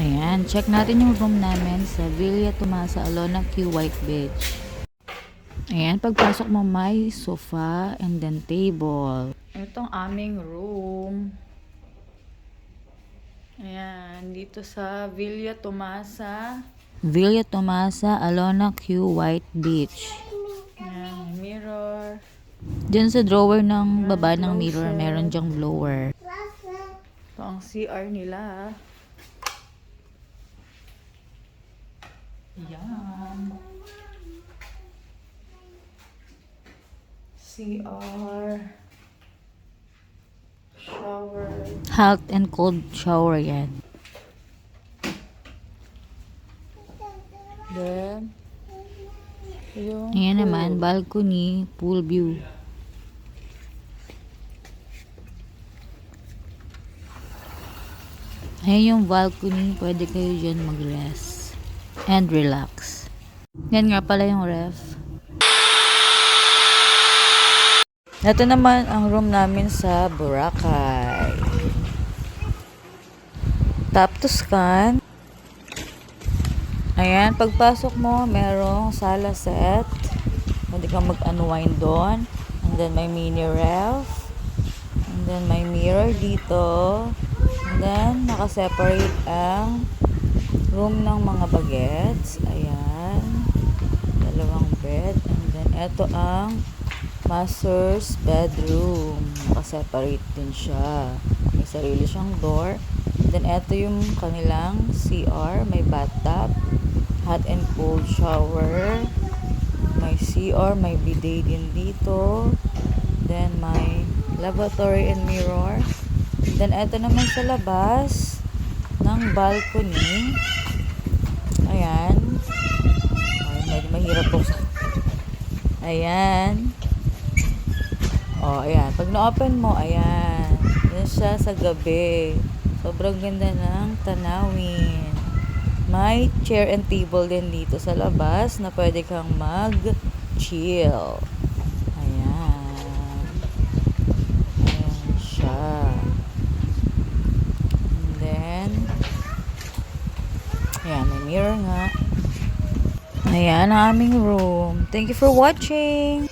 Ayan, check natin yung room namin sa Villa Tomasa, Alona Q White Beach. Ayan, pagpasok mo may sofa and then table. Itong aming room. Ayan, dito sa Villa Tomasa. Villa Tomasa, Alona Q White Beach. Ayan, mirror. Diyan sa drawer ng baba ng mirror, meron dyang blower. Ito ang CR nila. Yan. CR. Shower. Hot and cold shower yan. Then, yung Ayan naman, balcony, pool view. Ayan yung balcony, pwede kayo dyan mag-rest and relax. Yan nga pala yung ref. Ito naman ang room namin sa Boracay. Tap to scan. Ayan, pagpasok mo, merong sala set. Pwede kang mag-unwind doon. And then may mini ref. And then may mirror dito. And then, nakaseparate ang room ng mga bagets. Ayan. Dalawang bed. And then, eto ang master's bedroom. Nakaseparate din siya. May sarili siyang door. Then, eto yung kanilang CR. May bathtub. Hot and cold shower. May CR. May bidet din dito. Then, may lavatory and mirror. Then, eto naman sa labas ng balcony. Ayan. Ay, medyo mahirap po. Ayan. Oh, ayan. Pag na-open mo, ayan. Yan siya sa gabi. Sobrang ganda ng tanawin. May chair and table din dito sa labas na pwede kang mag-chill. Ayan. Ayan siya. And then, ayan, may mirror nga. Ayan ang aming room. Thank you for watching.